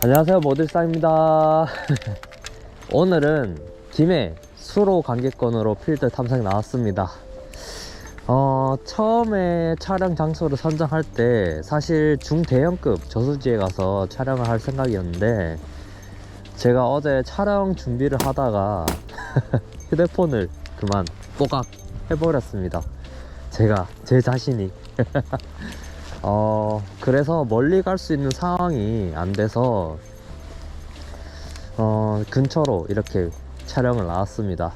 안녕하세요 모들상입니다. 오늘은 김해 수로 관객권으로 필드 탐색 나왔습니다. 어, 처음에 촬영 장소를 선정할 때 사실 중대형급 저수지에 가서 촬영을 할 생각이었는데 제가 어제 촬영 준비를 하다가 휴대폰을 그만 꼬각 해버렸습니다. 제가 제 자신이 어, 그래서 멀리 갈 수 있는 상황이 안 돼서, 어, 근처로 이렇게 촬영을 나왔습니다.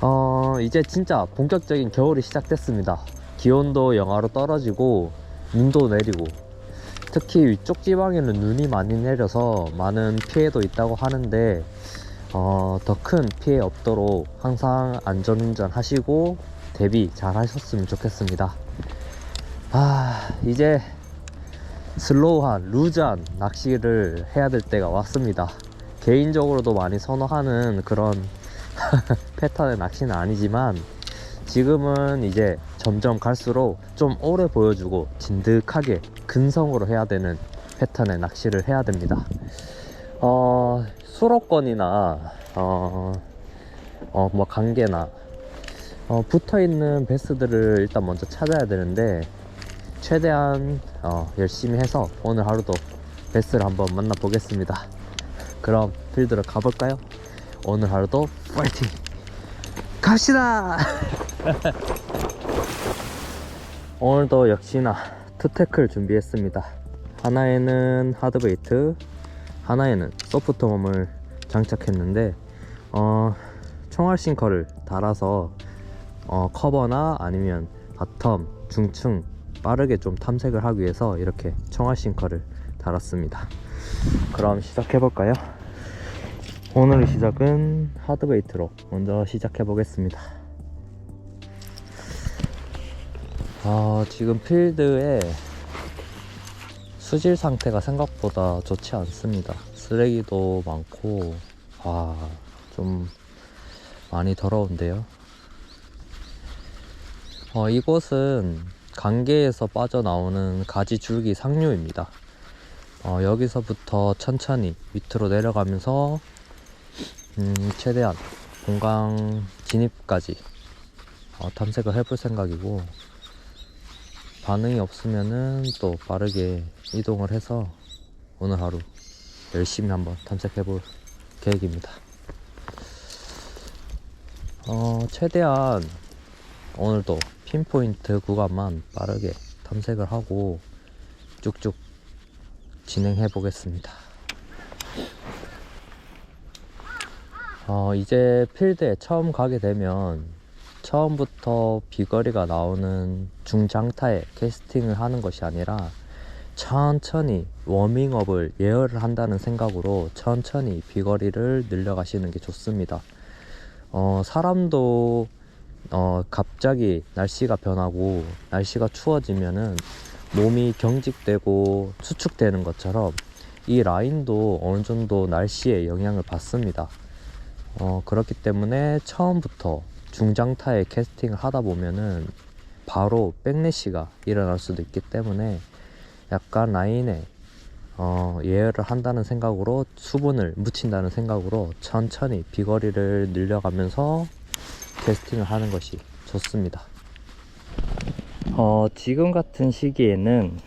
어, 이제 진짜 본격적인 겨울이 시작됐습니다. 기온도 영하로 떨어지고, 눈도 내리고, 특히 위쪽 지방에는 눈이 많이 내려서 많은 피해도 있다고 하는데, 어, 더 큰 피해 없도록 항상 안전운전 하시고, 대비 잘 하셨으면 좋겠습니다. 아 이제 슬로우한 루즈한 낚시를 해야 될 때가 왔습니다. 개인적으로도 많이 선호하는 그런 패턴의 낚시는 아니지만 지금은 이제 점점 갈수록 좀 오래 보여주고 진득하게 근성으로 해야 되는 패턴의 낚시를 해야 됩니다. 어 수로권이나 어, 어, 뭐 관계나 어, 붙어 있는 베스들을 일단 먼저 찾아야 되는데 최대한 어, 열심히 해서 오늘 하루도 베스를 한번 만나보겠습니다. 그럼 필드로 가볼까요? 오늘 하루도 파이팅! 갑시다! 오늘도 역시나 투테크를 준비했습니다. 하나에는 하드베이트, 하나에는 소프트홈을 장착했는데 어, 총알 싱커를 달아서 어, 커버나 아니면 바텀, 중층 빠르게 좀 탐색을 하기 위해서 이렇게 청아 싱커를 달았습니다. 그럼 시작해 볼까요? 오늘의 시작은 하드베이트로 먼저 시작해 보겠습니다. 아, 지금 필드에 수질 상태가 생각보다 좋지 않습니다. 쓰레기도 많고, 아, 좀 많이 더러운데요. 어, 이곳은 강계에서 빠져나오는 가지 줄기 상류입니다. 어, 여기서부터 천천히 밑으로 내려가면서 음, 최대한 공강 진입까지 어, 탐색을 해볼 생각이고 반응이 없으면은 또 빠르게 이동을 해서 오늘 하루 열심히 한번 탐색해 볼 계획입니다. 어, 최대한 오늘도 핀포인트 구간만 빠르게 탐색을 하고 쭉쭉 진행해 보겠습니다. 어, 이제 필드에 처음 가게 되면 처음부터 비거리가 나오는 중장타에 캐스팅을 하는 것이 아니라 천천히 워밍업을 예열을 한다는 생각으로 천천히 비거리를 늘려가시는 게 좋습니다. 어, 사람도 어, 갑자기 날씨가 변하고 날씨가 추워지면은 몸이 경직되고 수축되는 것처럼 이 라인도 어느 정도 날씨에 영향을 받습니다. 어, 그렇기 때문에 처음부터 중장타에 캐스팅을 하다 보면은 바로 백래시가 일어날 수도 있기 때문에 약간 라인에 어, 예열을 한다는 생각으로 수분을 묻힌다는 생각으로 천천히 비거리를 늘려가면서 캐스팅을 하는 것이 좋습니다. 어, 지금 같은 시기에는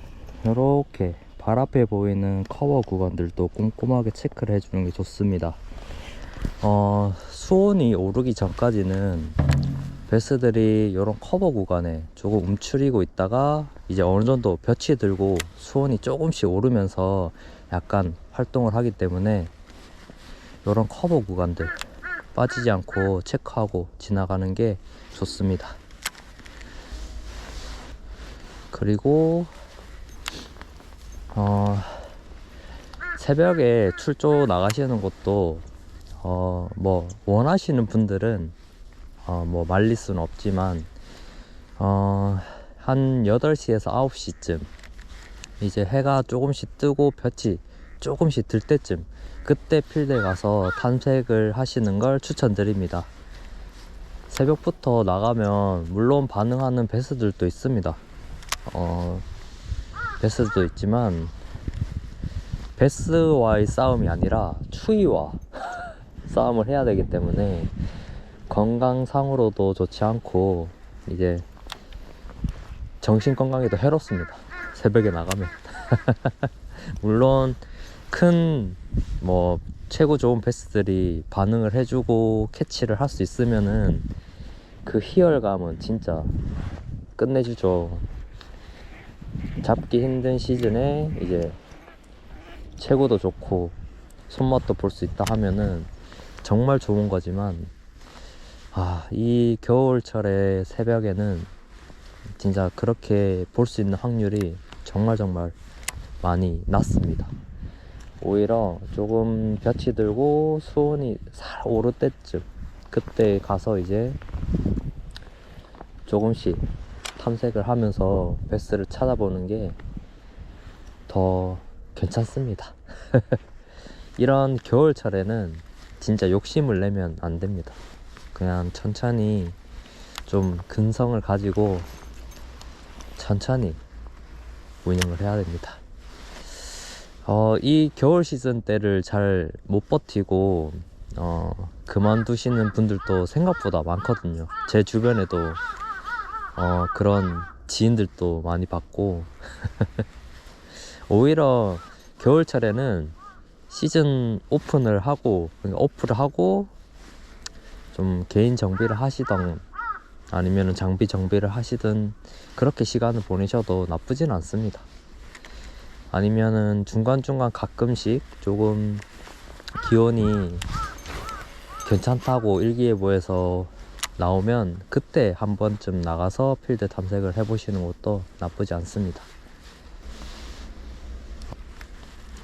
이렇게 발 앞에 보이는 커버 구간들도 꼼꼼하게 체크를 해주는 게 좋습니다. 어, 수온이 오르기 전까지는 베스들이 이런 커버 구간에 조금 움츠리고 있다가 이제 어느 정도 볕이 들고 수온이 조금씩 오르면서 약간 활동을 하기 때문에 이런 커버 구간들 빠지지 않고 체크하고 지나가는 게 좋습니다. 그리고 어, 새벽에 출조 나가시는 것도 어, 뭐 원하시는 분들은 어, 뭐 말릴 수는 없지만 어, 한 8시에서 9시쯤 이제 해가 조금씩 뜨고 볕이 조금씩 들 때쯤 그때 필드에 가서 탐색을 하시는 걸 추천드립니다. 새벽부터 나가면 물론 반응하는 베스들도 있습니다. 어, 베스도 있지만 베스와의 싸움이 아니라 추위와 싸움을 해야 되기 때문에 건강상으로도 좋지 않고 이제 정신 건강에도 해롭습니다. 새벽에 나가면 물론 큰 뭐 최고 좋은 베스들이 반응을 해주고 캐치를 할 수 있으면은 그 희열감은 진짜 끝내주죠. 잡기 힘든 시즌에 이제 최고도 좋고 손맛도 볼 수 있다 하면은 정말 좋은 거지만 아, 이 겨울철의 새벽에는 진짜 그렇게 볼 수 있는 확률이 정말 정말 많이 낮습니다. 오히려 조금 볕이 들고 수온이 살 오를 때쯤 그때 가서 이제 조금씩 탐색을 하면서 베스를 찾아보는 게 더 괜찮습니다. 이런 겨울철에는 진짜 욕심을 내면 안 됩니다. 그냥 천천히 좀 근성을 가지고 천천히 운영을 해야 됩니다. 어, 이 겨울 시즌 때를 잘 못 버티고 어, 그만두시는 분들도 생각보다 많거든요. 제 주변에도 어, 그런 지인들도 많이 봤고 오히려 겨울철에는 시즌 오픈을 하고 그러니까 오프를 하고 좀 개인 정비를 하시던 아니면 장비 정비를 하시든 그렇게 시간을 보내셔도 나쁘진 않습니다. 아니면은 중간중간 가끔씩 조금 기온이 괜찮다고 일기예보에서 나오면 그때 한 번쯤 나가서 필드 탐색을 해보시는 것도 나쁘지 않습니다.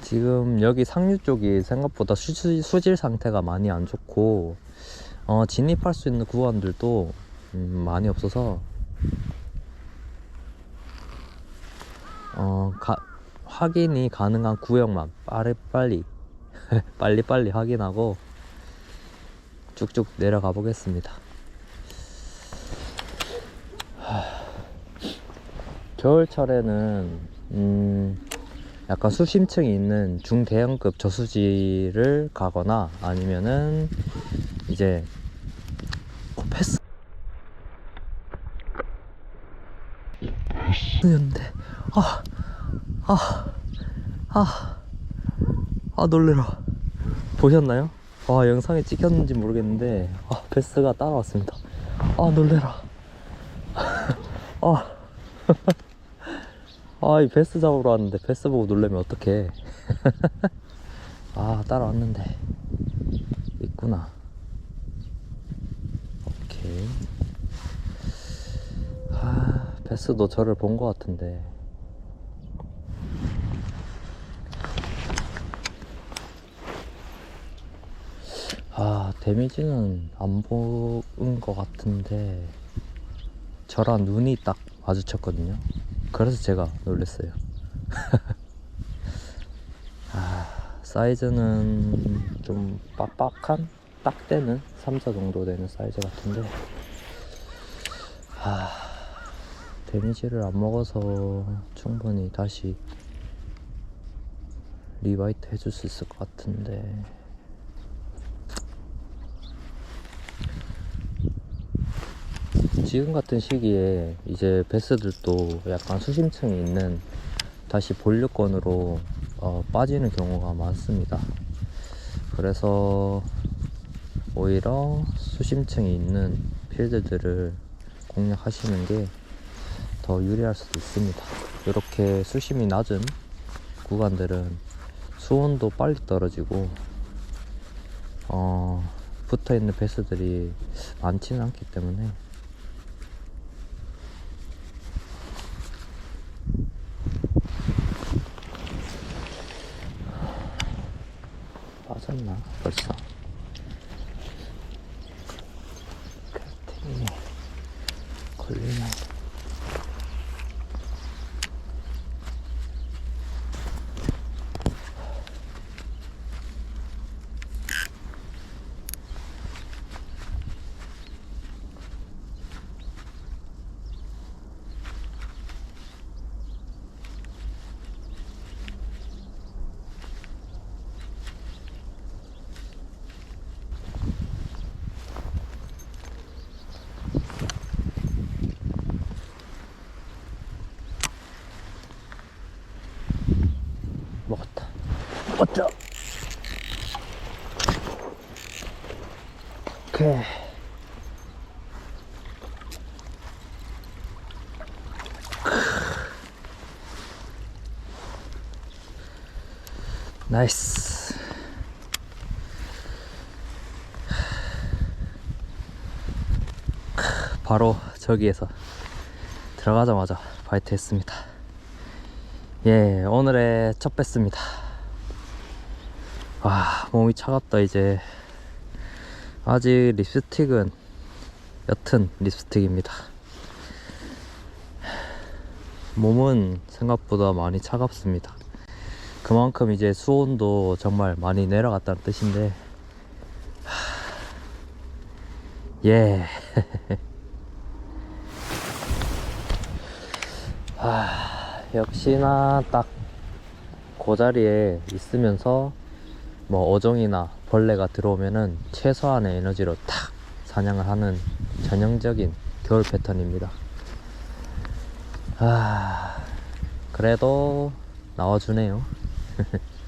지금 여기 상류 쪽이 생각보다 수질, 수질 상태가 많이 안 좋고 어, 진입할 수 있는 구간들도 음, 많이 없어서 어, 가, 확인이 가능한 구역만 빠리빨리 빨리 빨리 확인하고 쭉쭉 내려가 보겠습니다. 하, 겨울철에는 음, 약간 수심층이 있는 중대형급 저수지를 가거나 아니면은 이제 어, 패스 였는데 아, 아, 아, 아 놀래라 보셨나요? 아 영상에 찍혔는지 모르겠는데 아 베스가 따라왔습니다 아 놀래라 아 아, 이 베스 잡으러 왔는데 베스 보고 놀래면 어떡해. 아, 따라왔는데. 있구나. 오케이. 아, 베스도 저를 본 것 같은데. 아, 데미지는 안본것 같은데. 저랑 눈이 딱 마주쳤거든요. 그래서 제가 놀랬어요. 아, 사이즈는 좀 빡빡한? 딱 되는 3자 정도 되는 사이즈 같은데. 아, 데미지를 안 먹어서 충분히 다시 리바이트 해줄 수 있을 것 같은데. 지금 같은 시기에 이제 베스들도 약간 수심층이 있는 다시 본류권으로 어, 빠지는 경우가 많습니다. 그래서 오히려 수심층이 있는 필드들을 공략하시는 게 더 유리할 수도 있습니다. 이렇게 수심이 낮은 구간들은 수온도 빨리 떨어지고 어, 붙어 있는 베스들이 많지는 않기 때문에 빠졌나 나이스. 바로 저기에서 들어가자마자 바이트 했습니다. 예, 오늘의 첫 배스입니다. 와, 몸이 차갑다, 이제. 아직 립스틱은 옅은 립스틱입니다. 몸은 생각보다 많이 차갑습니다. 그만큼 이제 수온도 정말 많이 내려갔다는 뜻인데, 하... 예. 아, 역시나 딱 그 자리에 있으면서 뭐 어종이나 벌레가 들어오면은 최소한의 에너지로 탁 사냥을 하는 전형적인 겨울 패턴입니다. 아, 그래도 나와주네요.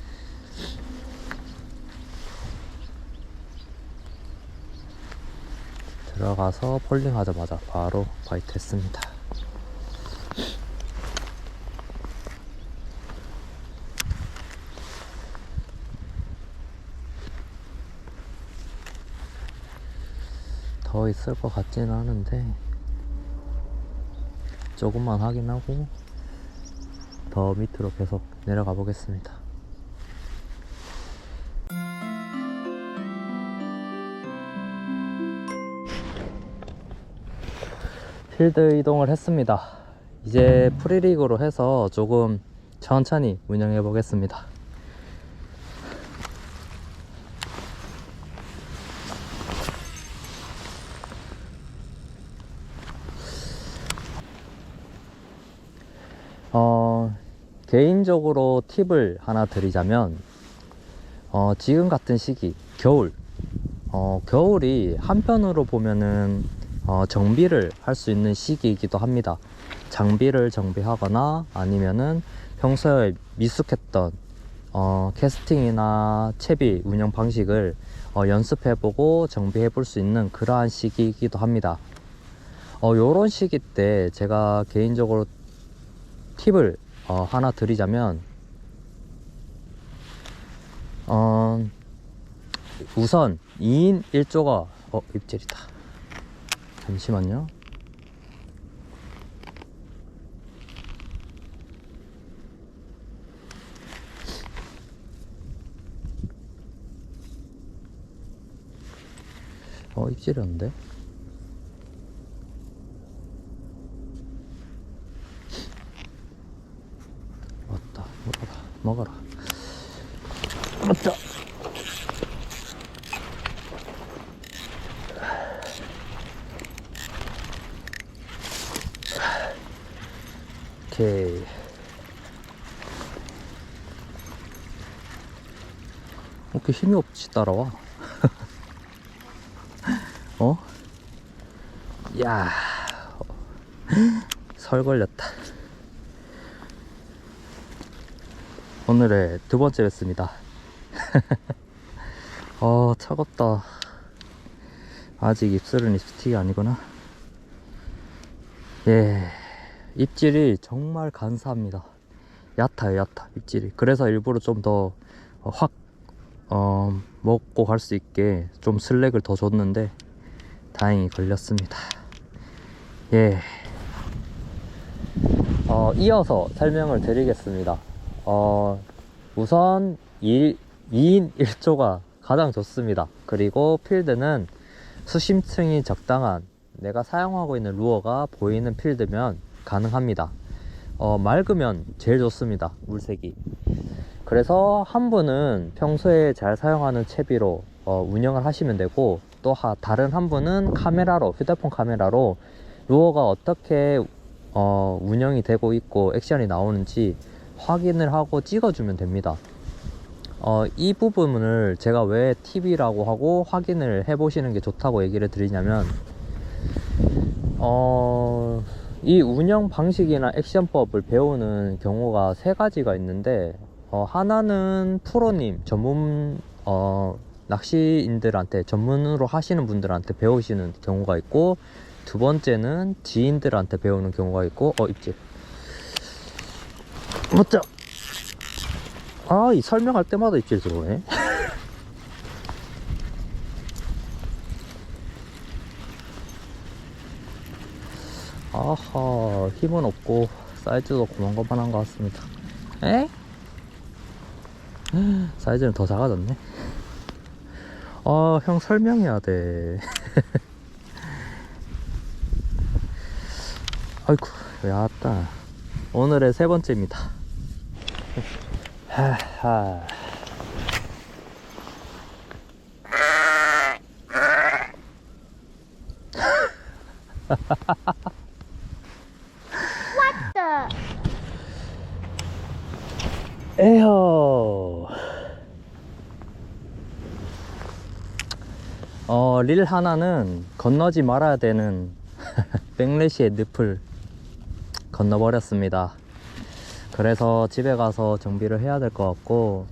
들어가서 폴링 하자마자 바로 바이트 했습니다. 더 있을 것 같지는 않은데 조금만 확인하고 더 밑으로 계속 내려가 보겠습니다. 필드 이동을 했습니다. 이제 프리리그로 해서 조금 천천히 운영해 보겠습니다. 어, 개인적으로 팁을 하나 드리자면, 어, 지금 같은 시기, 겨울, 어, 겨울이 한편으로 보면은, 어, 정비를 할 수 있는 시기이기도 합니다. 장비를 정비하거나 아니면은 평소에 미숙했던, 어, 캐스팅이나 채비 운영 방식을 어, 연습해보고 정비해볼 수 있는 그러한 시기이기도 합니다. 어, 요런 시기 때 제가 개인적으로 팁을 어, 하나 드리자면 어, 우선 2인 1조가 어 입질이다 잠시만요. 어 입질이었는데? 왔다. 먹어라. 먹어라 맞다 오케이 이렇게 힘이 없이 따라와 어? 야, 설 걸렸다. 오늘의 두 번째 였습니다. 어, 차갑다. 아직 입술은 립스틱이 아니구나. 예, 입질이 정말 간사합니다. 얕아요, 얕아, 입질이. 그래서 일부러 좀 더 확, 어, 먹고 갈 수 있게 좀 슬랙을 더 줬는데, 다행히 걸렸습니다. 예. 어, 이어서 설명을 드리겠습니다. 어, 우선 2, 2인 1조가 가장 좋습니다. 그리고 필드는 수심층이 적당한 내가 사용하고 있는 루어가 보이는 필드면 가능합니다. 어, 맑으면 제일 좋습니다. 물색이. 그래서 한 분은 평소에 잘 사용하는 채비로 어, 운영을 하시면 되고 또 하, 다른 한 분은 카메라로 휴대폰 카메라로 루어가 어떻게 어, 운영이 되고 있고 액션이 나오는지 확인을 하고 찍어주면 됩니다. 어, 이 부분을 제가 왜 팁이라고 하고 확인을 해보시는 게 좋다고 얘기를 드리냐면, 어, 이 운영 방식이나 액션법을 배우는 경우가 세 가지가 있는데, 어, 하나는 프로님 전문 어, 낚시인들한테 전문으로 하시는 분들한테 배우시는 경우가 있고 두 번째는 지인들한테 배우는 경우가 있고 어 입질 맞자 아이 설명할 때마다 입질 들어오네. 아하 힘은 없고 사이즈도 고만고만한 것 같습니다. 에? 사이즈는 더 작아졌네. 아형 설명해야 돼. 아이쿠 야따 오늘의 세 번째입니다. 하하 어, 릴 하나는 건너지 말아야 되는 백레시의 늪을 건너버렸습니다. 그래서 집에 가서 정비를 해야 될 것 같고,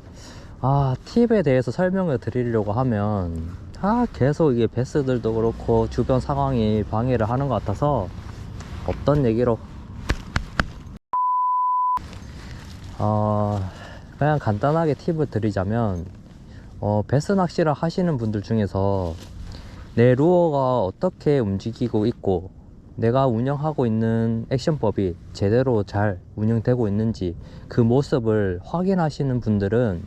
아, 팁에 대해서 설명을 드리려고 하면, 아, 계속 이게 베스들도 그렇고, 주변 상황이 방해를 하는 것 같아서, 없던 얘기로. 어, 그냥 간단하게 팁을 드리자면, 어, 베스 낚시를 하시는 분들 중에서 내 루어가 어떻게 움직이고 있고 내가 운영하고 있는 액션법이 제대로 잘 운영되고 있는지 그 모습을 확인하시는 분들은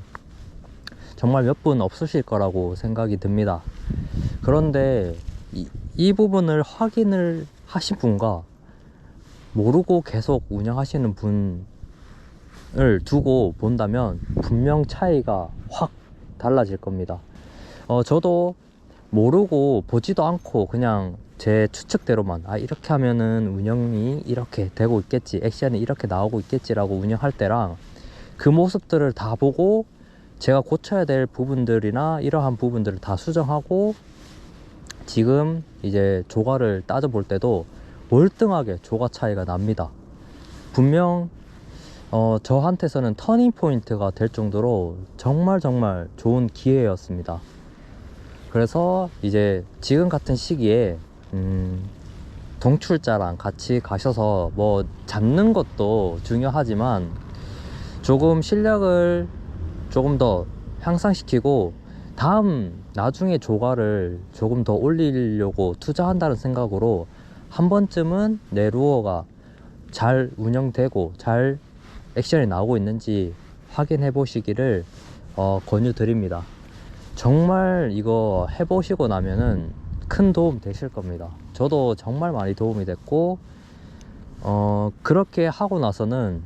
정말 몇 분 없으실 거라고 생각이 듭니다. 그런데 이, 이 부분을 확인을 하신 분과 모르고 계속 운영하시는 분을 두고 본다면 분명 차이가 확 달라질 겁니다. 어, 저도 모르고 보지도 않고 그냥 제 추측대로만 아 이렇게 하면은 운영이 이렇게 되고 있겠지 액션이 이렇게 나오고 있겠지라고 운영할 때랑 그 모습들을 다 보고 제가 고쳐야 될 부분들이나 이러한 부분들을 다 수정하고 지금 이제 조과를 따져 볼 때도 월등하게 조과 차이가 납니다 분명 어, 저한테서는 터닝 포인트가 될 정도로 정말 정말 좋은 기회였습니다. 그래서 이제 지금 같은 시기에 음, 동출자랑 같이 가셔서 뭐 잡는 것도 중요하지만 조금 실력을 조금 더 향상시키고 다음 나중에 조과를 조금 더 올리려고 투자한다는 생각으로 한 번쯤은 내 루어가 잘 운영되고 잘 액션이 나오고 있는지 확인해 보시기를 어, 권유 드립니다. 정말 이거 해보시고 나면은 큰 도움 되실 겁니다. 저도 정말 많이 도움이 됐고, 어, 그렇게 하고 나서는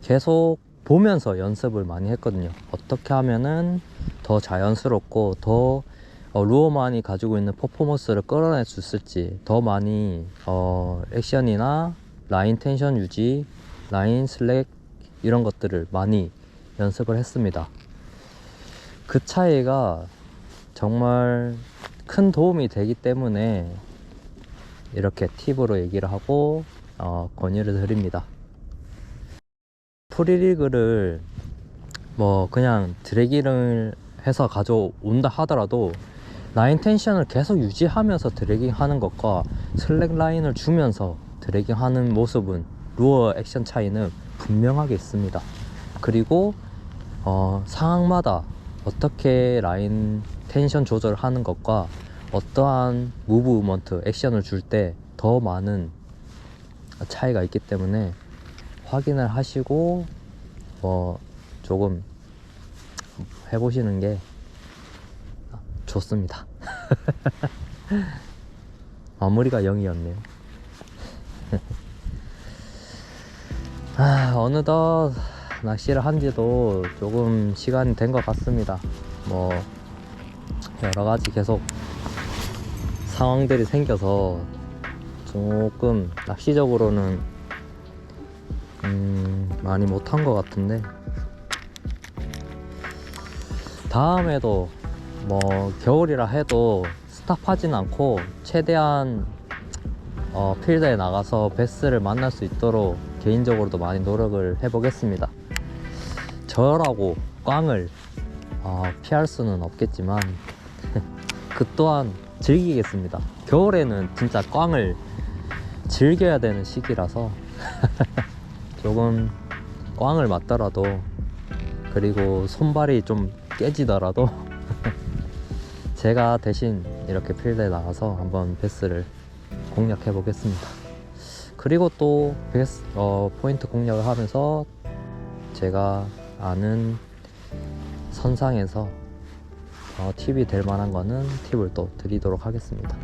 계속 보면서 연습을 많이 했거든요. 어떻게 하면은 더 자연스럽고 더 어, 루어만이 가지고 있는 퍼포먼스를 끌어낼 수 있을지 더 많이 어, 액션이나 라인 텐션 유지, 라인 슬랙 이런 것들을 많이 연습을 했습니다. 그 차이가 정말 큰 도움이 되기 때문에 이렇게 팁으로 얘기를 하고 어, 권유를 드립니다. 프리리그를 뭐 그냥 드래깅을 해서 가져온다 하더라도 라인 텐션을 계속 유지하면서 드래깅 하는 것과 슬랙 라인을 주면서 드래깅 하는 모습은 루어 액션 차이는 분명하게 있습니다. 그리고 어, 상황마다 어떻게 라인 텐션 조절을 하는 것과 어떠한 무브먼트 액션을 줄 때 더 많은 차이가 있기 때문에 확인을 하시고 어, 조금 해보시는 게 좋습니다. 마무리가 0이었네요. 아, 어느덧 낚시를 한 지도 조금 시간이 된 것 같습니다. 뭐, 여러 가지 계속 상황들이 생겨서 조금 낚시적으로는 음, 많이 못한 것 같은데, 다음에도 뭐, 겨울이라 해도 스탑하진 않고 최대한 어, 필드에 나가서 베스를 만날 수 있도록 개인적으로도 많이 노력을 해보겠습니다. 저라고 꽝을 아, 피할 수는 없겠지만 그 또한 즐기겠습니다. 겨울에는 진짜 꽝을 즐겨야 되는 시기라서 조금 꽝을 맞더라도 그리고 손발이 좀 깨지더라도 제가 대신 이렇게 필드에 나가서 한번 베스를 공략해 보겠습니다. 그리고 또 베스, 어, 포인트 공략을 하면서 제가 아는 선상에서 어, 팁이 될 만한 거는 팁을 또 드리도록 하겠습니다.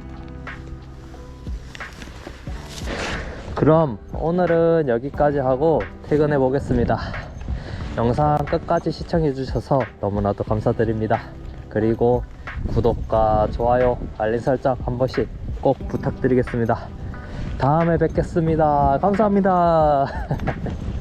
그럼 오늘은 여기까지 하고 퇴근해 보겠습니다. 영상 끝까지 시청해 주셔서 너무나도 감사드립니다. 그리고 구독과 좋아요, 알림 설정 한 번씩 꼭 부탁드리겠습니다. 다음에 뵙겠습니다. 감사합니다.